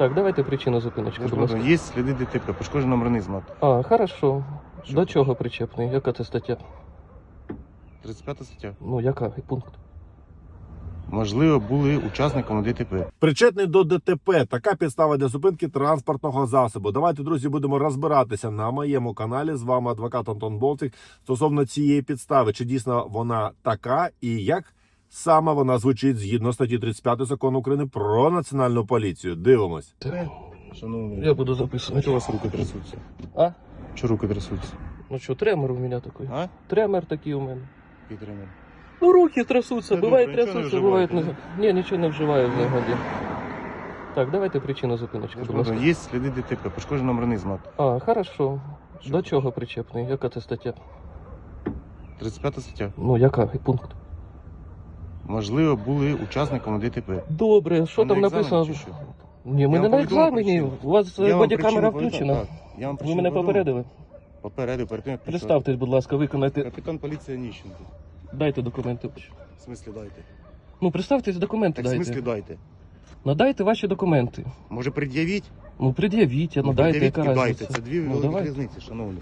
Так, давайте причину зупиночки, Я будь ласка. Є сліди ДТП, пошкоджено номерний знак. А, хорошо. Що До чого причепний? Яка це стаття? 35 стаття. Ну, яка? І пункт? Можливо, були учасниками ДТП. Причетний до ДТП така підстава для зупинки транспортного засобу. Давайте, друзі, будемо розбиратися на моєму каналі. З вами адвокат Антон Болтик стосовно цієї підстави, чи дійсно вона така, і як саме вона звучить згідно статті 35 закону України про національну поліцію. Дивимось. Шановний, Я буду записувати. Чого у вас руки трясуться? А? Чого руки трясуться? Ну що, тремор у мене такий. А? Тремор такий у мене. Підтримай. Ну, руки трясуться, Та буває добре, нічого не трясуться, буває не. Ні, нічого не вживаю взагалі. Так, давайте причину зупиночки, будь ласка. Є сліди ДТП, пошкоджено номерний знак. А, хорошо. Що До чого причепний? Яка це стаття? 35 стаття. Ну, яка? Пункт? Можливо, були учасниками ДТП. Добре, що там на написано? чи що? Ні, ми Я не вам на повідомив екзамені. причину. У вас е, Я вам бодікамера причину включена. так. Я вам Ви причину мене повідомив. попередили? Попередив, перед тим, як прийшов. Представтесь, будь ласка, виконайте. Капітан поліції Ніщенко. Дайте документи. В смислі дайте. Ну, представтесь, документи Так в смислі дайте. дайте. Надайте ваші документи. Може пред'явіть? Ну, пред'явіть, а ну дайте, пред'явіть яка і дайте. разниця. Це дві Ну, великі давайте. різниці, шановні.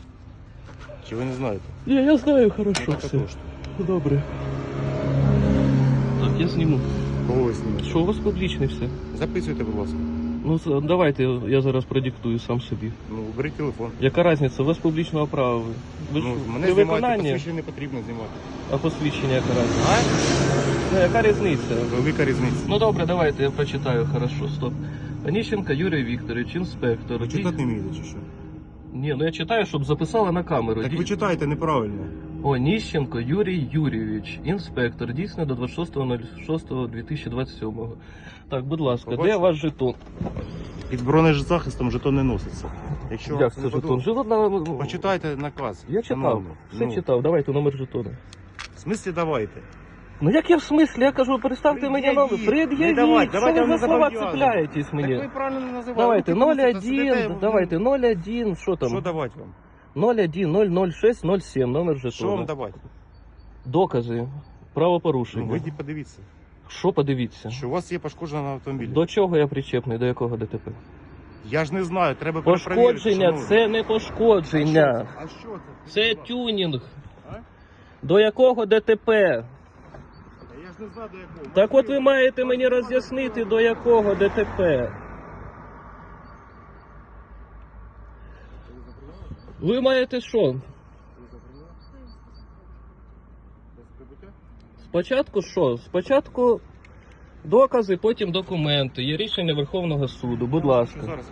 Чи ви не знаєте? Ні, я знаю Ну, хорошо все. також. Добре. Я зніму. Кого ви знімете? Що у вас публічне все? Записуйте, будь ласка. Ну, з- давайте я зараз продиктую сам собі. Ну, беріть телефон. Яка різниця? У вас публічного права. Ви, ви ж Ну, мене при виконанні, посвідчення не потрібно знімати. а посвідчення яка різниця? А? Ну, яка різниця? Велика різниця. Ну добре, давайте я прочитаю, хорошо, стоп. Оніщенко Юрій Вікторович, інспектор. Ви читати не вмієте чи що? Ні, ну я читаю, щоб записали на камеру. Так ви читаєте неправильно. Оніщенко Юрій Юрійович, інспектор, дійсно до 26.06.2027. Так, будь ласка, де Побачив? ваш жетон? Під бронеζахистом жетон не носиться. Якщо Як це не жетон? Жетон на... Почитайте наказ. Я читав, шановний. все Ну, читав, давайте номер жетона. В смислі давайте. Ну як я в смислі? Я кажу, переставте мені Пред'явіть. номер. Пред'явіть, давайте, що давайте ви за слова зобов'язані. цепляєтесь Так ви правильно не називали. Давайте Ви тільки 01, сидите, давайте 01, що Що там? давати вам? 01 006 07, номер Що вам жетона. давати? Докази Ну, правопорушення. вийдіть подивіться. Що подивіться? Що у вас є пошкоджено на автомобілі. До чого я причепний, до якого ДТП? Я ж не знаю, треба перепровірити, Пошкодження шановний. це не пошкодження. це? А що це? Це тюнінг. А? До якого ДТП? Я ж не знаю до якого. Так от ви маєте мені роз'яснити, до якого ДТП. Ви маєте що? Спочатку що? Спочатку докази, потім документи. Є рішення Верховного суду. Будь ласка. Зараз.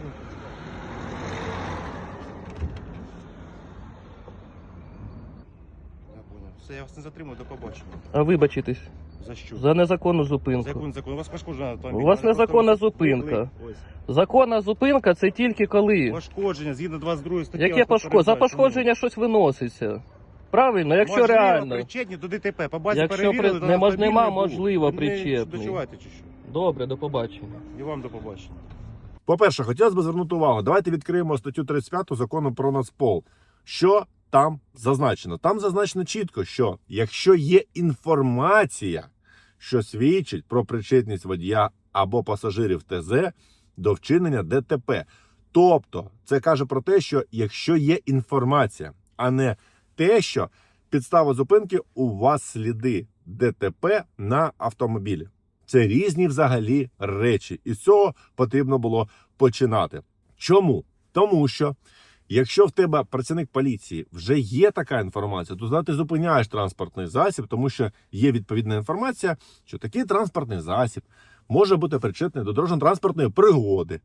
Я понял. Все, я вас не затримую, до побачення. А вибачитись За що? за незаконну За зупинку. який закон? У вас пошкоджено автомобіль. У вас незаконна зупинка. Ось. Законна зупинка це тільки коли. Пошкодження згідно 22 статті. Яке вас пошкодження? За пошкодження щось виноситься. Правильно, якщо Можливо, реально. причетні до ДТП. По базі Якщо перевірили, при- нема не можливо Ви не чи що? Добре, до побачення. І вам до побачення. По-перше, хотілося б звернути увагу. Давайте відкриємо статтю 35 закону про Нацпол. Що там зазначено? Там зазначено чітко, що якщо є інформація, що свідчить про причетність водія або пасажирів ТЗ до вчинення ДТП. Тобто, це каже про те, що якщо є інформація, а не те, що підстава зупинки у вас сліди ДТП на автомобілі. Це різні взагалі речі, і з цього потрібно було починати. Чому? Тому що якщо в тебе працівник поліції вже є така інформація, то ти зупиняєш транспортний засіб, тому що є відповідна інформація, що такий транспортний засіб може бути причетний до дорожньо-транспортної пригоди.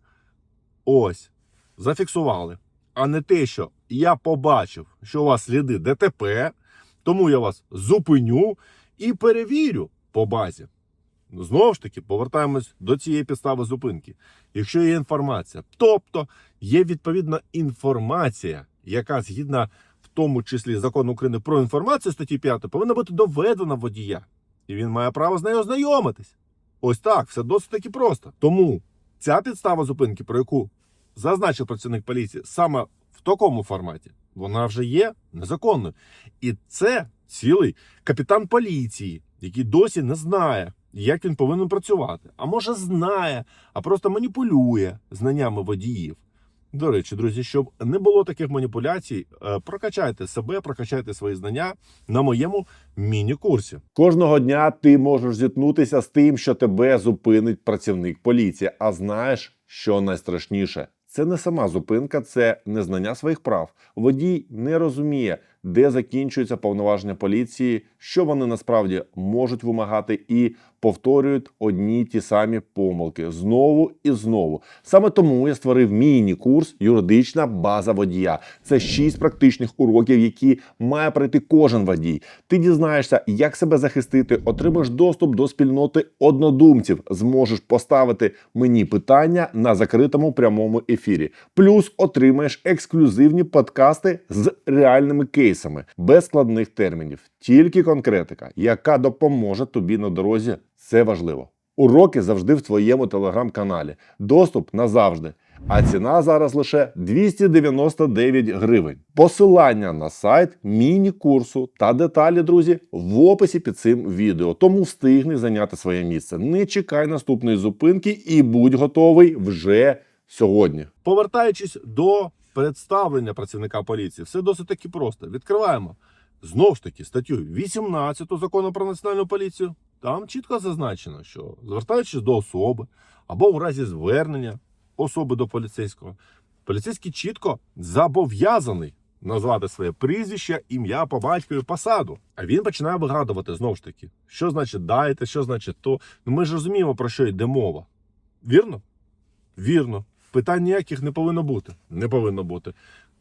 Ось, зафіксували. А не те, що я побачив, що у вас сліди ДТП, тому я вас зупиню і перевірю по базі. Знову ж таки, повертаємось до цієї підстави зупинки. Якщо є інформація, тобто є відповідна інформація, яка згідно в тому числі закону України про інформацію статті 5, повинна бути доведена водія, і він має право з нею ознайомитись. Ось так, все досить таки просто. Тому ця підстава зупинки, про яку зазначив працівник поліції, саме в такому форматі, вона вже є незаконною. І це цілий капітан поліції, який досі не знає, як він повинен працювати. А може знає, а просто маніпулює знаннями водіїв. До речі, друзі, щоб не було таких маніпуляцій, е, прокачайте себе, прокачайте свої знання на моєму міні-курсі. Кожного дня ти можеш зіткнутися з тим, що тебе зупинить працівник поліції. А знаєш, що найстрашніше? Це не сама зупинка, це незнання своїх прав. Водій не розуміє, де закінчуються повноваження поліції, що вони насправді можуть вимагати, і повторюють одні ті самі помилки знову і знову. Саме тому я створив міні-курс Юридична база водія. Це шість практичних уроків, які має пройти кожен водій. Ти дізнаєшся, як себе захистити, отримаєш доступ до спільноти однодумців, зможеш поставити мені питання на закритому прямому ефірі. Плюс отримаєш ексклюзивні подкасти з реальними кейсами, без складних термінів, тільки конкретика, яка допоможе тобі на дорозі. Це важливо. Уроки завжди в твоєму телеграм-каналі. Доступ назавжди. А ціна зараз лише 299 гривень. Посилання на сайт міні-курсу та деталі, друзі, в описі під цим відео. Тому встигни зайняти своє місце. Не чекай наступної зупинки і будь готовий вже сьогодні. Повертаючись до представлення працівника поліції, все досить таки просто. Відкриваємо знову ж таки статтю 18 закону про національну поліцію. Там чітко зазначено, що звертаючись до особи або у разі звернення особи до поліцейського, поліцейський чітко зобов'язаний назвати своє прізвище, ім'я по батькові, посаду. А він починає вигадувати знову ж таки, що значить дайте, що значить то. Ну ми ж розуміємо, про що йде мова. Вірно? Вірно. Питань ніяких не повинно бути. Не повинно бути.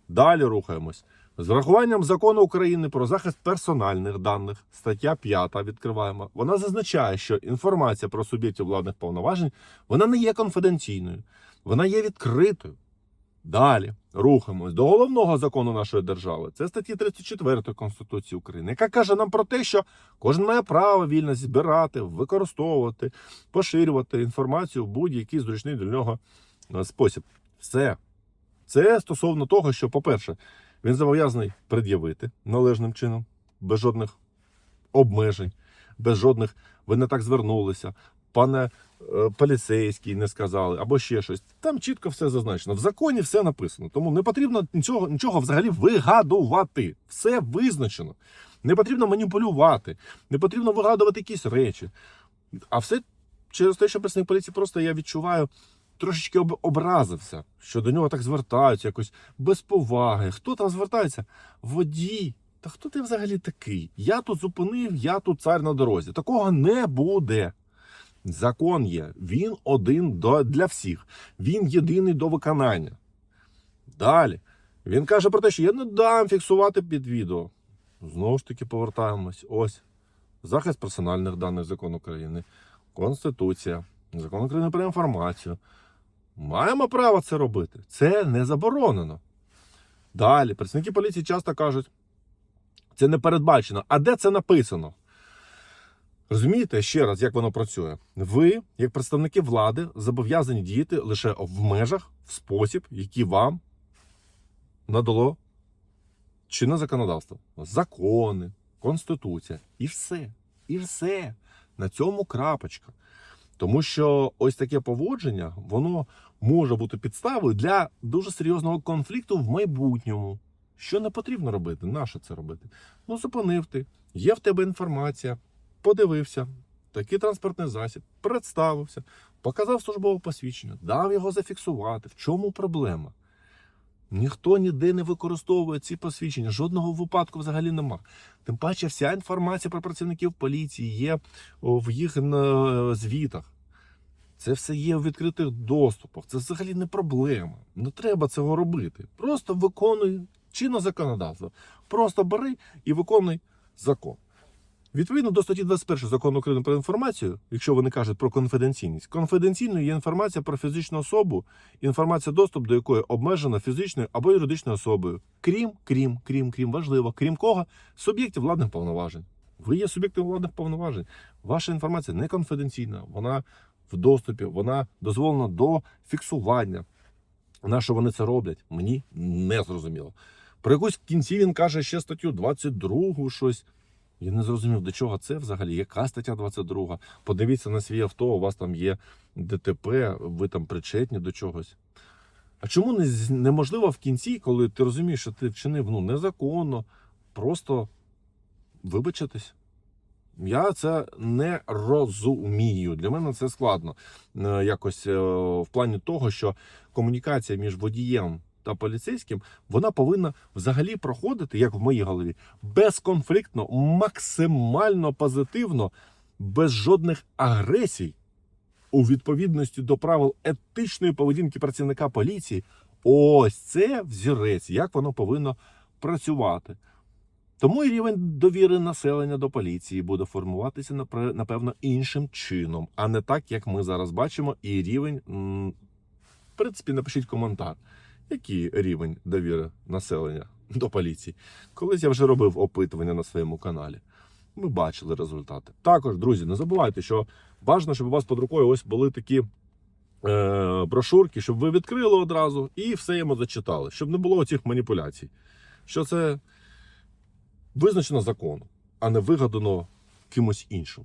Далі рухаємось. З врахуванням закону України про захист персональних даних, стаття 5 відкриваємо. Вона зазначає, що інформація про суб'єктів владних повноважень вона не є конфіденційною, вона є відкритою. Далі рухаємось до головного закону нашої держави. Це статті 34 Конституції України, яка каже нам про те, що кожен має право вільно збирати, використовувати, поширювати інформацію в будь-який зручний для нього спосіб. Все. Це стосовно того, що, по-перше, він зобов'язаний пред'явити належним чином, без жодних обмежень, без жодних ви не так звернулися, пане е, поліцейський не сказали, або ще щось. Там чітко все зазначено. В законі все написано. Тому не потрібно нічого, нічого взагалі вигадувати. Все визначено. Не потрібно маніпулювати, не потрібно вигадувати якісь речі. А все через те, що працівник поліції просто я відчуваю. Трошечки об- образився, що до нього так звертаються, якось без поваги. Хто там звертається? Водій. Та хто ти взагалі такий? Я тут зупинив, я тут цар на дорозі. Такого не буде. Закон є. Він один для всіх. Він єдиний до виконання. Далі. Він каже про те, що я не дам фіксувати під відео. Знову ж таки, повертаємось. Ось. Захист персональних даних закон України, Конституція, закон України про інформацію. Маємо право це робити. Це не заборонено. Далі, працівники поліції часто кажуть, це не передбачено. А де це написано? Розумієте ще раз, як воно працює? Ви, як представники влади, зобов'язані діяти лише в межах, в спосіб, який вам надало чинне законодавство. Закони, конституція. І все. І все. На цьому крапочка. Тому що ось таке поводження, воно може бути підставою для дуже серйозного конфлікту в майбутньому. Що не потрібно робити? Нащо це робити? Ну, зупинив ти, є в тебе інформація, подивився, такий транспортний засіб, представився, показав службове посвідчення, дав його зафіксувати. В чому проблема? Ніхто ніде не використовує ці посвідчення, жодного випадку взагалі нема. Тим паче, вся інформація про працівників поліції є в їх е, звітах. Це все є у відкритих доступах. Це взагалі не проблема. Не треба цього робити. Просто виконуй чинне законодавство. Просто бери і виконуй закон. Відповідно до статті 21 закону України про інформацію, якщо вони кажуть про конфіденційність, конфіденційною є інформація про фізичну особу, інформація доступ до якої обмежена фізичною або юридичною особою, крім, крім, крім, крім важливо, крім кого, суб'єктів владних повноважень. Ви є суб'єктом владних повноважень. Ваша інформація не конфіденційна, вона в доступі, вона дозволена до фіксування. На що вони це роблять, мені не зрозуміло. Про якусь кінці він каже ще статтю 22 щось. Я не зрозумів, до чого це взагалі. Яка стаття 22? Подивіться на свій авто, у вас там є ДТП, ви там причетні до чогось. А чому не, неможливо в кінці, коли ти розумієш, що ти вчинив ну, незаконно, просто вибачитись? Я це не розумію. Для мене це складно. Е, Якось е, в плані того, що комунікація між водієм та поліцейським вона повинна взагалі проходити, як в моїй голові, безконфліктно, максимально позитивно, без жодних агресій, у відповідності до правил етичної поведінки працівника поліції. Ось це взірець, як воно повинно працювати. Тому і рівень довіри населення до поліції буде формуватися напевно іншим чином, а не так, як ми зараз бачимо. І рівень, в принципі, напишіть коментар, який рівень довіри населення до поліції. Колись я вже робив опитування на своєму каналі. Ми бачили результати. Також, друзі, не забувайте, що бажано, щоб у вас під рукою ось були такі е, брошурки, щоб ви відкрили одразу і все йому зачитали, щоб не було оцих маніпуляцій. Що це визначено законом, а не вигадано кимось іншим.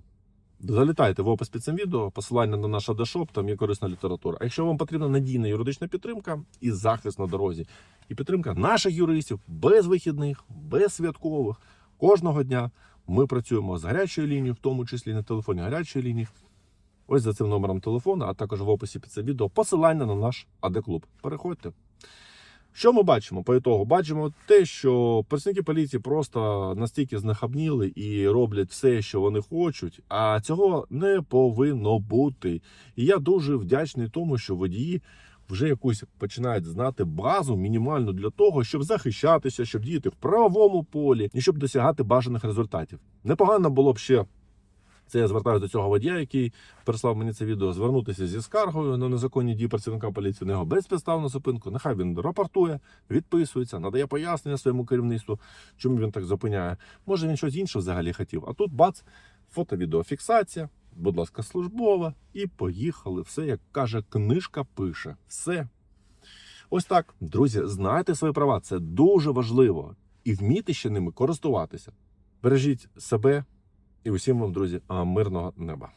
Залітайте в опис під цим відео, посилання на наш адешоп, там є корисна література. А якщо вам потрібна надійна юридична підтримка і захист на дорозі, і підтримка наших юристів без вихідних, без святкових, кожного дня ми працюємо з гарячою лінією, в тому числі на телефоні гарячої лінії. Ось за цим номером телефону, а також в описі під це відео посилання на наш АД-клуб. Переходьте. Що ми бачимо по ітогу? Бачимо те, що працівники поліції просто настільки знахабніли і роблять все, що вони хочуть, а цього не повинно бути. І я дуже вдячний тому, що водії вже якусь починають знати базу мінімальну для того, щоб захищатися, щоб діяти в правовому полі і щоб досягати бажаних результатів. Непогано було б ще. Це я звертаюся до цього водія, який прислав мені це відео, звернутися зі скаргою на незаконні дії працівника поліції, його безпідставну зупинку. Нехай він рапортує, відписується, надає пояснення своєму керівництву, чому він так зупиняє. Може він щось інше взагалі хотів. А тут бац, фото-відеофіксація, будь ласка, службова, і поїхали. Все, як каже, книжка пише. Все. Ось так, друзі, знайте свої права, це дуже важливо. І вмійте ще ними користуватися. Бережіть себе і усім вам, друзі, мирного неба.